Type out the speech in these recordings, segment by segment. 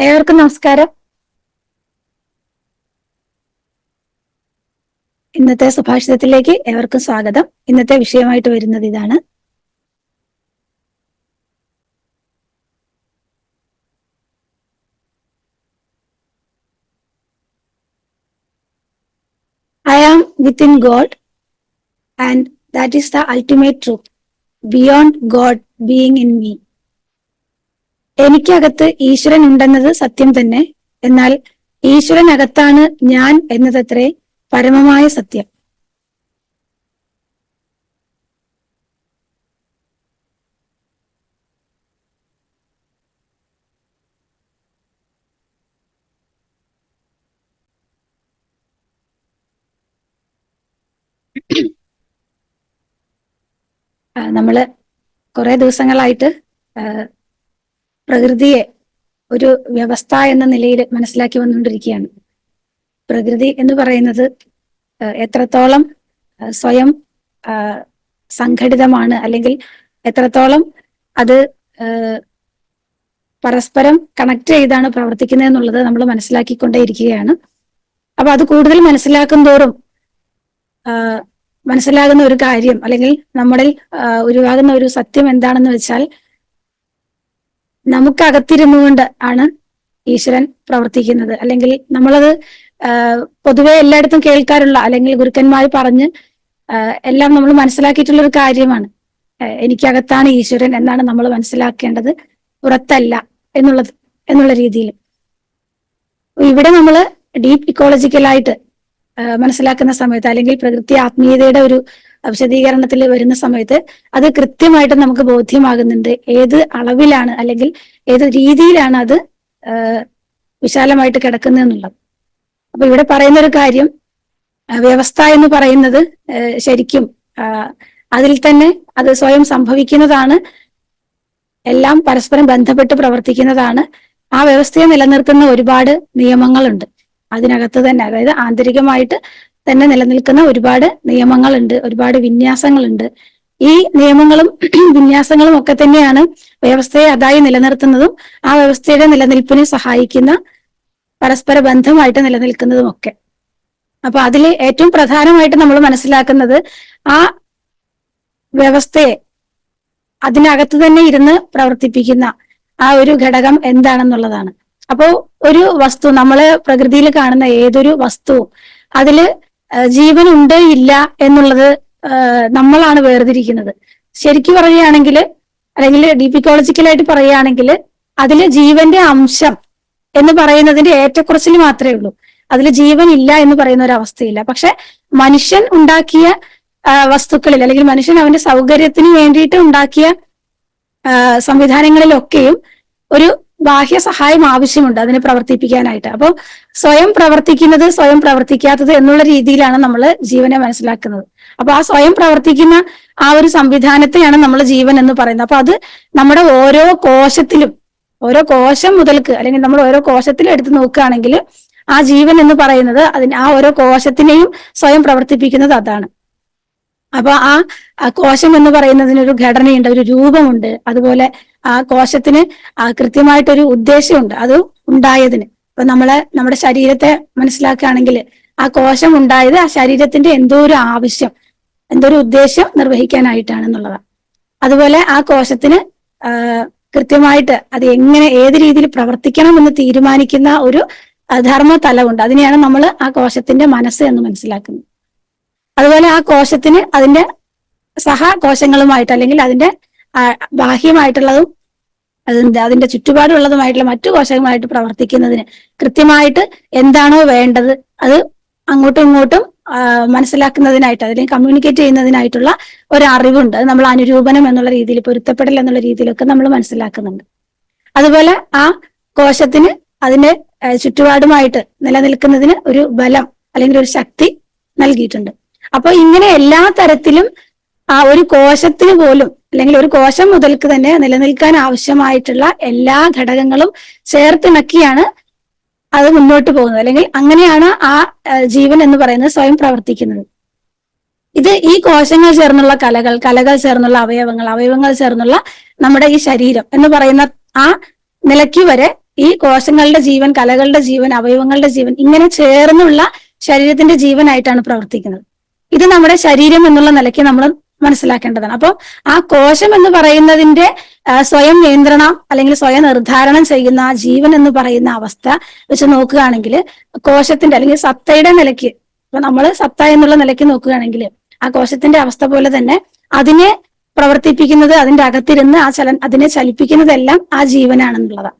ഏവർക്കും നമസ്കാരം. ഇന്നത്തെ സുഭാഷിതത്തിലേക്ക് ഏവർക്കും സ്വാഗതം. ഇന്നത്തെ വിഷയമായിട്ട് വരുന്നത് ഇതാണ്. I am within God and that is the ultimate truth beyond God being in me എനിക്കകത്ത് ഈശ്വരൻ ഉണ്ടെന്നത് സത്യം തന്നെ. എന്നാൽ ഈശ്വരനകത്താണ് ഞാൻ എന്നതത്രേ പരമമായ സത്യം. നമ്മൾ കുറെ ദിവസങ്ങളായിട്ട് പ്രകൃതിയെ ഒരു വ്യവസ്ഥ എന്ന നിലയിൽ മനസ്സിലാക്കി വന്നുകൊണ്ടിരിക്കുകയാണ്. പ്രകൃതി എന്ന് പറയുന്നത് എത്രത്തോളം സ്വയം സംഘടിതമാണ് അല്ലെങ്കിൽ എത്രത്തോളം അത് പരസ്പരം കണക്ട് ചെയ്താണ് പ്രവർത്തിക്കുന്നത് എന്നുള്ളത് നമ്മൾ മനസ്സിലാക്കിക്കൊണ്ടേയിരിക്കുകയാണ്. അപ്പൊ അത് കൂടുതൽ മനസ്സിലാക്കും തോറും മനസ്സിലാകുന്ന ഒരു കാര്യം അല്ലെങ്കിൽ നമ്മളിൽ ഉരുവാകുന്ന ഒരു സത്യം എന്താണെന്ന് വെച്ചാൽ നമുക്കകത്തിരുന്നുകൊണ്ട് ആണ് ഈശ്വരൻ പ്രവർത്തിക്കുന്നത്. അല്ലെങ്കിൽ നമ്മളത് പൊതുവെ എല്ലായിടത്തും കേൾക്കാറുള്ള അല്ലെങ്കിൽ ഗുരുക്കന്മാർ പറഞ്ഞ് എല്ലാം നമ്മൾ മനസ്സിലാക്കിയിട്ടുള്ള ഒരു കാര്യമാണ് എനിക്കകത്താണ് ഈശ്വരൻ എന്നാണ് നമ്മൾ മനസ്സിലാക്കേണ്ടത്. പുറത്തല്ല എന്നുള്ളത് എന്നുള്ള രീതിയിൽ ഇവിടെ നമ്മൾ ഡീപ്പ് ഇക്കോളജിക്കലായിട്ട് മനസ്സിലാക്കുന്ന സമയത്ത് അല്ലെങ്കിൽ പ്രകൃതി ആത്മീയതയുടെ ഒരു വിശദീകരണത്തിൽ വരുന്ന സമയത്ത് അത് കൃത്യമായിട്ട് നമുക്ക് ബോധ്യമാകുന്നുണ്ട്. ഏത് അളവിലാണ് അല്ലെങ്കിൽ ഏത് രീതിയിലാണ് അത് വിശാലമായിട്ട് കിടക്കുന്നത് എന്നുള്ളത്. അപ്പൊ ഇവിടെ പറയുന്ന ഒരു കാര്യം വ്യവസ്ഥ എന്ന് പറയുന്നത് ശരിക്കും അതിൽ തന്നെ അത് സ്വയം സംഭവിക്കുന്നതാണ്. എല്ലാം പരസ്പരം ബന്ധപ്പെട്ട് പ്രവർത്തിക്കുന്നതാണ്. ആ വ്യവസ്ഥയെ നിലനിർത്തുന്ന ഒരുപാട് നിയമങ്ങളുണ്ട്. അതിനകത്ത് തന്നെ അതായത് ആന്തരികമായിട്ട് തന്നെ നിലനിൽക്കുന്ന ഒരുപാട് നിയമങ്ങളുണ്ട് ഒരുപാട് വിന്യാസങ്ങളുണ്ട്. ഈ നിയമങ്ങളും വിന്യാസങ്ങളും ഒക്കെ തന്നെയാണ് വ്യവസ്ഥയെ അതായി നിലനിർത്തുന്നതും ആ വ്യവസ്ഥയുടെ നിലനിൽപ്പിനെ സഹായിക്കുന്ന പരസ്പര ബന്ധമായിട്ട് നിലനിൽക്കുന്നതും ഒക്കെ. അപ്പൊ അതിൽ ഏറ്റവും പ്രധാനമായിട്ട് നമ്മൾ മനസ്സിലാക്കുന്നത് ആ വ്യവസ്ഥയെ അതിനകത്ത് തന്നെ ഇരുന്ന് പ്രവർത്തിപ്പിക്കുന്ന ആ ഒരു ഘടകം എന്താണെന്നുള്ളതാണ്. അപ്പോ ഒരു വസ്തു നമ്മൾ പ്രകൃതിയിൽ കാണുന്ന ഏതൊരു വസ്തുവും അതിൽ ജീവൻ ഉണ്ട് ഇല്ല എന്നുള്ളത് നമ്മളാണ് വേർതിരിക്കുന്നത്. ശരിക്കും പറയുകയാണെങ്കിൽ അല്ലെങ്കിൽ ഡീപിക്കോളജിക്കലായിട്ട് പറയുകയാണെങ്കിൽ അതിൽ ജീവന്റെ അംശം എന്ന് പറയുന്നതിന്റെ ഏറ്റക്കുറച്ചിൽ മാത്രമേ ഉള്ളൂ. അതിൽ ജീവൻ ഇല്ല എന്ന് പറയുന്ന ഒരു അവസ്ഥയില്ല. പക്ഷെ മനുഷ്യൻ ഉണ്ടാക്കിയ വസ്തുക്കളിൽ അല്ലെങ്കിൽ മനുഷ്യൻ അവന്റെ സൗകര്യത്തിന് വേണ്ടിയിട്ട് ഉണ്ടാക്കിയ സംവിധാനങ്ങളിലൊക്കെയും ഒരു ബാഹ്യ സഹായം ആവശ്യമുണ്ട് അതിനെ പ്രവർത്തിപ്പിക്കാനായിട്ട്. അപ്പോൾ സ്വയം പ്രവർത്തിക്കുന്നത് സ്വയം പ്രവർത്തിക്കാത്തത് എന്നുള്ള രീതിയിലാണ് നമ്മൾ ജീവനെ മനസ്സിലാക്കുന്നത്. അപ്പൊ ആ സ്വയം പ്രവർത്തിക്കുന്ന ആ ഒരു സംവിധാനത്തെയാണ് നമ്മൾ ജീവൻ എന്ന് പറയുന്നത്. അപ്പൊ അത് നമ്മുടെ ഓരോ കോശത്തിലും ഓരോ കോശം മുതൽക്ക് അല്ലെങ്കിൽ നമ്മൾ ഓരോ കോശത്തിലും എടുത്ത് നോക്കുകയാണെങ്കിൽ ആ ജീവൻ എന്ന് പറയുന്നത് അതിന് ആ ഓരോ കോശത്തിനെയും സ്വയം പ്രവർത്തിപ്പിക്കുന്നത് അതാണ്. അപ്പൊ ആ കോശം എന്ന് പറയുന്നതിനൊരു ഘടനയുണ്ട് ഒരു രൂപമുണ്ട്. അതുപോലെ ആ കോശത്തിന് കൃത്യമായിട്ടൊരു ഉദ്ദേശമുണ്ട് അത് ഉണ്ടായതിന്. ഇപ്പൊ നമ്മളെ നമ്മുടെ ശരീരത്തെ മനസ്സിലാക്കുകയാണെങ്കിൽ ആ കോശം ഉണ്ടായത് ആ ശരീരത്തിന്റെ എന്തോ ഒരു ആവശ്യം എന്തോ ഒരു ഉദ്ദേശം നിർവഹിക്കാനായിട്ടാണെന്നുള്ളതാണ് അതുപോലെ ആ കോശത്തിന് കൃത്യമായിട്ട് അത് എങ്ങനെ ഏത് രീതിയിൽ പ്രവർത്തിക്കണം എന്ന് തീരുമാനിക്കുന്ന ഒരു ധർമ്മ തലമുണ്ട് അതിനെയാണ് നമ്മൾ ആ കോശത്തിന്റെ മനസ്സ് എന്ന് മനസ്സിലാക്കുന്നത്. അതുപോലെ ആ കോശത്തിന് അതിന്റെ സഹകോശങ്ങളുമായിട്ട് അല്ലെങ്കിൽ അതിന്റെ ബാഹ്യമായിട്ടുള്ളതും അതിന്റെ അതിന്റെ ചുറ്റുപാടുള്ളതുമായിട്ടുള്ള മറ്റു കോശങ്ങളുമായിട്ട് പ്രവർത്തിക്കുന്നതിന് കൃത്യമായിട്ട് എന്താണോ വേണ്ടത് അത് അങ്ങോട്ടും ഇങ്ങോട്ടും മനസ്സിലാക്കുന്നതിനായിട്ട് അല്ലെങ്കിൽ കമ്മ്യൂണിക്കേറ്റ് ചെയ്യുന്നതിനായിട്ടുള്ള ഒരു അറിവുണ്ട്. നമ്മൾ അനുരൂപനം എന്നുള്ള രീതിയിൽ പൊരുത്തപ്പെടൽ എന്നുള്ള രീതിയിലൊക്കെ നമ്മൾ മനസ്സിലാക്കുന്നുണ്ട്. അതുപോലെ ആ കോശത്തിന് അതിന്റെ ചുറ്റുപാടുമായിട്ട് നിലനിൽക്കുന്നതിന് ഒരു ബലം അല്ലെങ്കിൽ ഒരു ശക്തി നൽകിയിട്ടുണ്ട്. അപ്പൊ ഇങ്ങനെ എല്ലാ തരത്തിലും ആ ഒരു കോശത്തിന് പോലും അല്ലെങ്കിൽ ഒരു കോശം മുതൽക്ക് തന്നെ നിലനിൽക്കാൻ ആവശ്യമായിട്ടുള്ള എല്ലാ ഘടകങ്ങളും ചേർത്തിണക്കിയാണ് അത് മുന്നോട്ട് പോകുന്നത്. അല്ലെങ്കിൽ അങ്ങനെയാണ് ആ ജീവൻ എന്ന് പറയുന്നത് സ്വയം പ്രവർത്തിക്കുന്നത്. ഇത് ഈ കോശങ്ങൾ ചേർന്നുള്ള കലകൾ കലകൾ ചേർന്നുള്ള അവയവങ്ങൾ അവയവങ്ങൾ ചേർന്നുള്ള നമ്മുടെ ഈ ശരീരം എന്ന് പറയുന്ന ആ നിലയ്ക്ക് വരെ ഈ കോശങ്ങളുടെ ജീവൻ കലകളുടെ ജീവൻ അവയവങ്ങളുടെ ജീവൻ ഇങ്ങനെ ചേർന്നുള്ള ശരീരത്തിന്റെ ജീവനായിട്ടാണ് പ്രവർത്തിക്കുന്നത്. ഇത് നമ്മുടെ ശരീരം എന്നുള്ള നിലയ്ക്ക് നമ്മൾ മനസ്സിലാക്കേണ്ടതാണ്. അപ്പോൾ ആ കോശം എന്ന് പറയുന്നതിന്റെ സ്വയം നിയന്ത്രണം അല്ലെങ്കിൽ സ്വയം നിർദ്ധാരണം ചെയ്യുന്ന ജീവൻ എന്ന് പറയുന്ന അവസ്ഥ വെച്ച് നോക്കുകയാണെങ്കിൽ കോശത്തിന്റെ അല്ലെങ്കിൽ സത്തയുടെ നിലയ്ക്ക് ഇപ്പൊ നമ്മൾ സത്ത എന്നുള്ള നിലയ്ക്ക് നോക്കുകയാണെങ്കിൽ ആ കോശത്തിന്റെ അവസ്ഥ പോലെ തന്നെ അതിനെ പ്രവർത്തിപ്പിക്കുന്നത് അതിന്റെ അകത്തിരുന്ന് ആ ചല അതിനെ ചലിപ്പിക്കുന്നതെല്ലാം ആ ജീവനാണെന്നുള്ളതാണ്.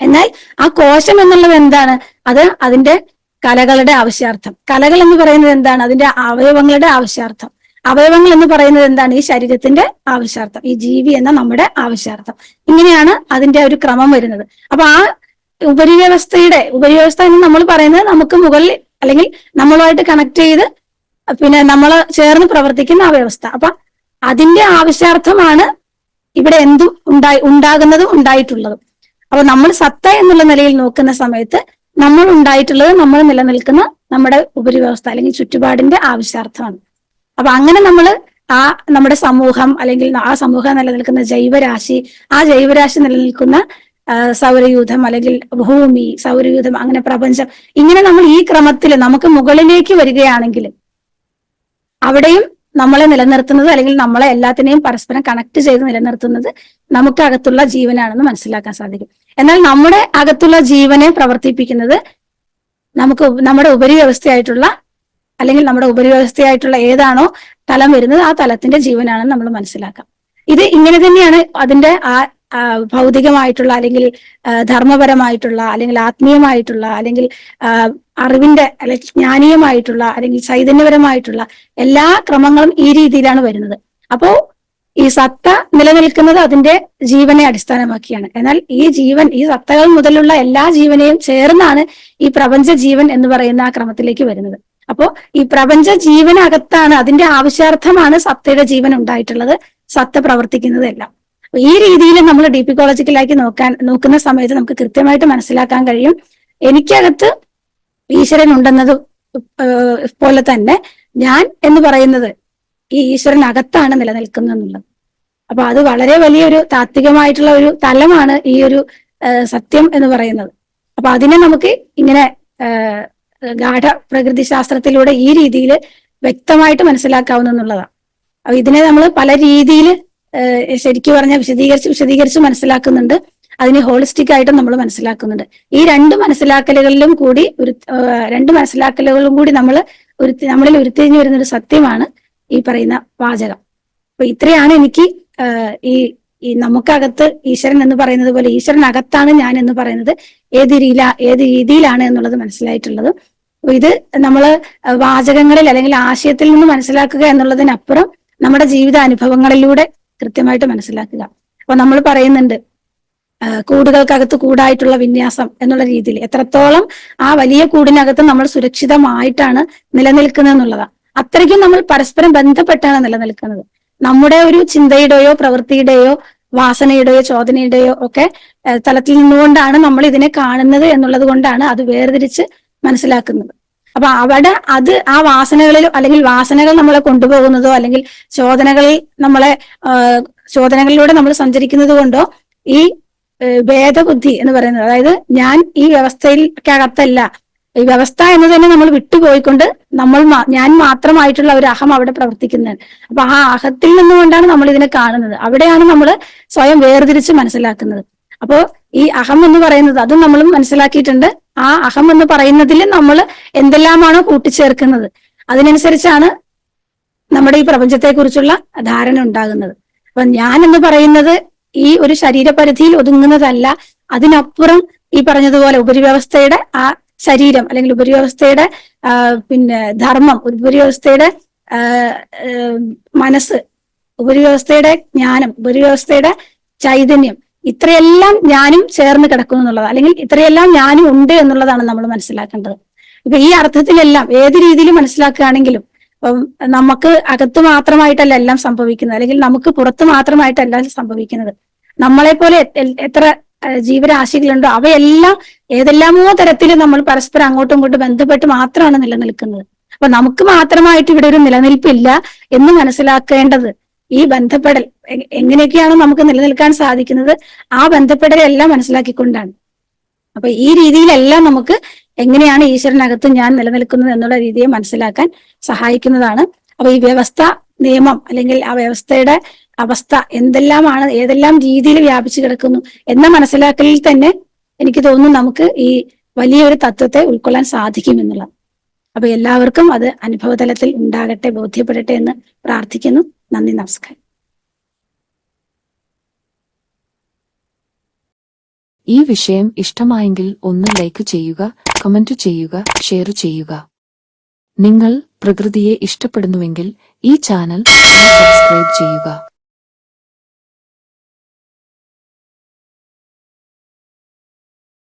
എന്നാൽ ആ കോശം എന്നുള്ളത് എന്താണ്? അത് അതിന്റെ കലകളുടെ ആവശ്യാർത്ഥം. കലകൾ എന്ന് പറയുന്നത് എന്താണ്? അതിന്റെ അവയവങ്ങളുടെ ആവശ്യാർത്ഥം. അവയവങ്ങൾ എന്ന് പറയുന്നത് എന്താണ്? ഈ ശരീരത്തിന്റെ ആവശ്യാർത്ഥം. ഈ ജീവി എന്ന നമ്മുടെ ആവശ്യാർത്ഥം. ഇങ്ങനെയാണ് അതിന്റെ ഒരു ക്രമം വരുന്നത്. അപ്പൊ ആ ഉപരിവ്യവസ്ഥയുടെ ഉപരിവ്യവസ്ഥ എന്ന് നമ്മൾ പറയുന്നത് നമുക്ക് മുകളിൽ അല്ലെങ്കിൽ നമ്മളുമായിട്ട് കണക്ട് ചെയ്ത് പിന്നെ നമ്മൾ ചേർന്ന് പ്രവർത്തിക്കുന്ന ആ വ്യവസ്ഥ. അപ്പൊ അതിന്റെ ആവശ്യാർത്ഥമാണ് ഇവിടെ എന്തും ഉണ്ടായി ഉണ്ടാകുന്നതും ഉണ്ടായിട്ടുള്ളതും. അപ്പൊ നമ്മൾ സത്ത എന്നുള്ള നിലയിൽ നോക്കുന്ന സമയത്ത് നമ്മൾ ഉണ്ടായിട്ടുള്ളത് നമ്മൾ നിലനിൽക്കുന്ന നമ്മുടെ ഉപരിവ്യവസ്ഥ അല്ലെങ്കിൽ ചുറ്റുപാടിന്റെ ആവശ്യാർത്ഥമാണ്. അപ്പൊ അങ്ങനെ നമ്മൾ ആ നമ്മുടെ സമൂഹം അല്ലെങ്കിൽ ആ സമൂഹം നിലനിൽക്കുന്ന ജൈവരാശി ആ ജൈവരാശി നിലനിൽക്കുന്ന സൗരയൂഥം അല്ലെങ്കിൽ ഭൂമി സൗരയൂഥം അങ്ങനെ പ്രപഞ്ചം ഇങ്ങനെ നമ്മൾ ഈ ക്രമത്തിൽ നമുക്ക് മുകളിലേക്ക് വരികയാണെങ്കിൽ അവിടെയും നമ്മളെ നിലനിർത്തുന്നത് അല്ലെങ്കിൽ നമ്മളെ എല്ലാത്തിനെയും പരസ്പരം കണക്ട് ചെയ്ത് നിലനിർത്തുന്നത് നമുക്കകത്തുള്ള ജീവനാണെന്ന് മനസ്സിലാക്കാൻ സാധിക്കും. എന്നാൽ നമ്മുടെ അകത്തുള്ള ജീവനെ പ്രവർത്തിപ്പിക്കുന്നത് നമുക്ക് നമ്മുടെ ഉപരിവ്യവസ്ഥയായിട്ടുള്ള അല്ലെങ്കിൽ നമ്മുടെ ഉപരിവ്യവസ്ഥയായിട്ടുള്ള ഏതാണോ തലം വരുന്നത് ആ തലത്തിന്റെ ജീവനാണെന്ന് നമ്മൾ മനസ്സിലാക്കാം. ഇത് ഇങ്ങനെ തന്നെയാണ് അതിന്റെ ആ, ഭൗതികമായിട്ടുള്ള അല്ലെങ്കിൽ ധർമ്മപരമായിട്ടുള്ള അല്ലെങ്കിൽ ആത്മീയമായിട്ടുള്ള അല്ലെങ്കിൽ അറിവിന്റെ അല്ലെങ്കിൽ ജ്ഞാനീയമായിട്ടുള്ള അല്ലെങ്കിൽ ചൈതന്യപരമായിട്ടുള്ള എല്ലാ ക്രമങ്ങളും ഈ രീതിയിലാണ് വരുന്നത്. അപ്പോ ഈ സത്ത നിലനിൽക്കുന്നത് അതിന്റെ ജീവനെ അടിസ്ഥാനമാക്കിയാണ്. എന്നാൽ ഈ ജീവൻ ഈ സത്തകൾ മുതലുള്ള എല്ലാ ജീവനെയും ചേർന്നാണ് ഈ പ്രപഞ്ച ജീവൻ എന്ന് പറയുന്ന ആ ക്രമത്തിലേക്ക് വരുന്നത്. അപ്പോ ഈ പ്രപഞ്ച ജീവനകത്താണ് അതിന്റെ ആവശ്യാർത്ഥമാണ് സത്തയുടെ ജീവൻ ഉണ്ടായിട്ടുള്ളത്. സത്ത പ്രവർത്തിക്കുന്നതെല്ലാം. ഈ രീതിയിൽ നമ്മൾ ഡീപിക്കോളജിക്കലാക്കി നോക്കാൻ നോക്കുന്ന സമയത്ത് നമുക്ക് കൃത്യമായിട്ട് മനസ്സിലാക്കാൻ കഴിയും. എനിക്കകത്ത് ഈശ്വരൻ ഉണ്ടെന്നത് പോലെ തന്നെ ഞാൻ എന്ന് പറയുന്നത് ഈ ഈശ്വരൻ അകത്താണ് നിലനിൽക്കുന്നത് എന്നുള്ളത് അപ്പൊ അത് വളരെ വലിയൊരു താത്വികമായിട്ടുള്ള ഒരു തലമാണ് ഈ ഒരു സത്യം എന്ന് പറയുന്നത്. അപ്പൊ അതിനെ നമുക്ക് ഇങ്ങനെ ഗാഠ പ്രകൃതി ശാസ്ത്രത്തിലൂടെ ഈ രീതിയിൽ വ്യക്തമായിട്ട് മനസ്സിലാക്കാവുന്ന എന്നുള്ളതാണ് അപ്പൊ ഇതിനെ നമ്മൾ പല രീതിയിൽ ശരിക്കും പറഞ്ഞാൽ വിശദീകരിച്ച് വിശദീകരിച്ച് മനസ്സിലാക്കുന്നുണ്ട്. അതിനെ ഹോളിസ്റ്റിക് ആയിട്ടും നമ്മൾ മനസ്സിലാക്കുന്നുണ്ട്. ഈ രണ്ട് മനസ്സിലാക്കലുകളിലും കൂടി ഒരു രണ്ട് മനസ്സിലാക്കലുകളും കൂടി നമ്മൾ ഉരുത്തി നമ്മളിൽ ഉരുത്തിരിഞ്ഞു വരുന്ന ഒരു സത്യമാണ്. ഈ പറയുന്ന വാചകം. അപ്പൊ ഇത്രയാണ് എനിക്ക് ഈ ഈ നമുക്കകത്ത് ഈശ്വരൻ എന്ന് പറയുന്നത് പോലെ ഈശ്വരൻ അകത്താണ് ഞാൻ എന്ന് പറയുന്നത് ഏത് രീതിയില ഏത് രീതിയിലാണ് എന്നുള്ളത് മനസ്സിലായിട്ടുള്ളത്. ഇത് നമ്മൾ വാചകങ്ങളിൽ അല്ലെങ്കിൽ ആശയത്തിൽ നിന്ന് മനസ്സിലാക്കുക എന്നുള്ളതിനപ്പുറം നമ്മുടെ ജീവിത അനുഭവങ്ങളിലൂടെ കൃത്യമായിട്ട് മനസ്സിലാക്കുക. അപ്പൊ നമ്മൾ പറയുന്നുണ്ട് കൂടുകൾക്കകത്ത് കൂടായിട്ടുള്ള വിന്യാസം എന്നുള്ള രീതിയിൽ. എത്രത്തോളം ആ വലിയ കൂടിനകത്ത് നമ്മൾ സുരക്ഷിതമായിട്ടാണ് നിലനിൽക്കുന്നത് എന്നുള്ളതാണ് അത്രയ്ക്കും നമ്മൾ പരസ്പരം ബന്ധപ്പെട്ടാണ് നിലനിൽക്കുന്നത്. നമ്മുടെ ഒരു ചിന്തയുടെയോ പ്രവൃത്തിയുടെയോ വാസനയുടെയോ ചോദനയുടെയോ ഒക്കെ തലത്തിൽ നിന്നുകൊണ്ടാണ് നമ്മൾ ഇതിനെ കാണുന്നത് എന്നുള്ളത് കൊണ്ടാണ് അത് വേർതിരിച്ച് മനസ്സിലാക്കുന്നത്. അപ്പൊ അവിടെ അത് ആ വാസനകളിൽ അല്ലെങ്കിൽ വാസനകൾ നമ്മളെ കൊണ്ടുപോകുന്നതോ അല്ലെങ്കിൽ ചോദനകളിൽ നമ്മളെ ചോദനകളിലൂടെ നമ്മൾ സഞ്ചരിക്കുന്നത് കൊണ്ടോ ഈ ഭേദബുദ്ധി എന്ന് പറയുന്നത്. അതായത് ഞാൻ ഈ വ്യവസ്ഥയിൽക്കകത്തല്ല ഈ വ്യവസ്ഥ എന്ന് തന്നെ നമ്മൾ വിട്ടുപോയിക്കൊണ്ട് നമ്മൾ ഞാൻ മാത്രമായിട്ടുള്ള ഒരു അഹം അവിടെ പ്രവർത്തിക്കുന്നത് അപ്പൊ ആ അഹത്തിൽ നിന്നുകൊണ്ടാണ് നമ്മൾ ഇതിനെ കാണുന്നത്. അവിടെയാണ് നമ്മൾ സ്വയം വേർതിരിച്ച് മനസ്സിലാക്കുന്നത്. അപ്പോ ഈ അഹം എന്ന് പറയുന്നത് അതും നമ്മൾ മനസ്സിലാക്കിയിട്ടുണ്ട്. ആ അഹം എന്ന് പറയുന്നതിൽ നമ്മൾ എന്തെല്ലാമാണോ കൂട്ടിച്ചേർക്കുന്നത്. അതിനനുസരിച്ചാണ് നമ്മുടെ ഈ പ്രപഞ്ചത്തെ കുറിച്ചുള്ള ധാരണ ഉണ്ടാകുന്നത്. അപ്പൊ ഞാൻ എന്ന് പറയുന്നത് ഈ ഒരു ശരീരപരിധിയിൽ ഒതുങ്ങുന്നതല്ല. അതിനപ്പുറം ഈ പറഞ്ഞതുപോലെ ഉപരിവ്യവസ്ഥയുടെ ആ ശരീരം അല്ലെങ്കിൽ ഉപരിവ്യവസ്ഥയുടെ പിന്നെ ധർമ്മം ഉപരിവ്യവസ്ഥയുടെ മനസ്സ് ഉപരിവ്യവസ്ഥയുടെ ജ്ഞാനം ഉപരിവ്യവസ്ഥയുടെ ചൈതന്യം ഇത്രയെല്ലാം ഞാനും ചേർന്ന് കിടക്കുന്നു എന്നുള്ളത് അല്ലെങ്കിൽ ഇത്രയെല്ലാം ഞാനും ഉണ്ട് എന്നുള്ളതാണ് നമ്മൾ മനസ്സിലാക്കേണ്ടത്. ഇപ്പൊ ഈ അർത്ഥത്തിലെല്ലാം ഏത് രീതിയിൽ മനസ്സിലാക്കുകയാണെങ്കിലും അപ്പം നമുക്ക് അകത്ത് മാത്രമായിട്ടല്ല എല്ലാം സംഭവിക്കുന്നത്. അല്ലെങ്കിൽ നമുക്ക് പുറത്ത് മാത്രമായിട്ടല്ല സംഭവിക്കുന്നത്. നമ്മളെ പോലെ എത്ര ജീവരാശികളുണ്ടോ? അവയെല്ലാം ഏതെല്ലാമോ തരത്തിൽ നമ്മൾ പരസ്പരം അങ്ങോട്ടും ഇങ്ങോട്ടും ബന്ധപ്പെട്ട് മാത്രമാണ് നിലനിൽക്കുന്നത്. അപ്പൊ നമുക്ക് മാത്രമായിട്ട് ഇവിടെ ഒരു നിലനിൽപ്പില്ല എന്ന് മനസ്സിലാക്കേണ്ടത് ഈ ബന്ധപ്പെടൽ. എങ്ങനെയൊക്കെയാണ് നമുക്ക് നിലനിൽക്കാൻ സാധിക്കുന്നത് ആ ബന്ധപ്പെടലെല്ലാം മനസ്സിലാക്കിക്കൊണ്ടാണ്. അപ്പൊ ഈ രീതിയിലെല്ലാം നമുക്ക് എങ്ങനെയാണ് ഈശ്വരനകത്ത് ഞാൻ നിലനിൽക്കുന്നത് എന്നുള്ള രീതിയെ മനസ്സിലാക്കാൻ സഹായിക്കുന്നതാണ്. അപ്പൊ ഈ വ്യവസ്ഥ നിയമം അല്ലെങ്കിൽ ആ വ്യവസ്ഥയുടെ അവസ്ഥ എന്തെല്ലാമാണ് ഏതെല്ലാം രീതിയിൽ വ്യാപിച്ചു കിടക്കുന്നു എന്ന മനസ്സിലാക്കലിൽ തന്നെ എനിക്ക് തോന്നുന്നു നമുക്ക് ഈ വലിയൊരു തത്വത്തെ ഉൾക്കൊള്ളാൻ സാധിക്കും എന്നുള്ളത്. അപ്പൊ എല്ലാവർക്കും അത് അനുഭവതലത്തിൽ ഉണ്ടാകട്ടെ ബോധ്യപ്പെടട്ടെ എന്ന് പ്രാർത്ഥിക്കുന്നു. നന്ദി നമസ്കാരം. ഈ വിഷയം ഇഷ്ടമായെങ്കിൽ ഒന്ന് ലൈക്ക് ചെയ്യുക കമന്റ് ചെയ്യുക ഷെയർ ചെയ്യുക. നിങ്ങൾ പ്രകൃതിയെ ഇഷ്ടപ്പെടുന്നുവെങ്കിൽ ഈ ചാനൽ സബ്സ്ക്രൈബ് ചെയ്യുക.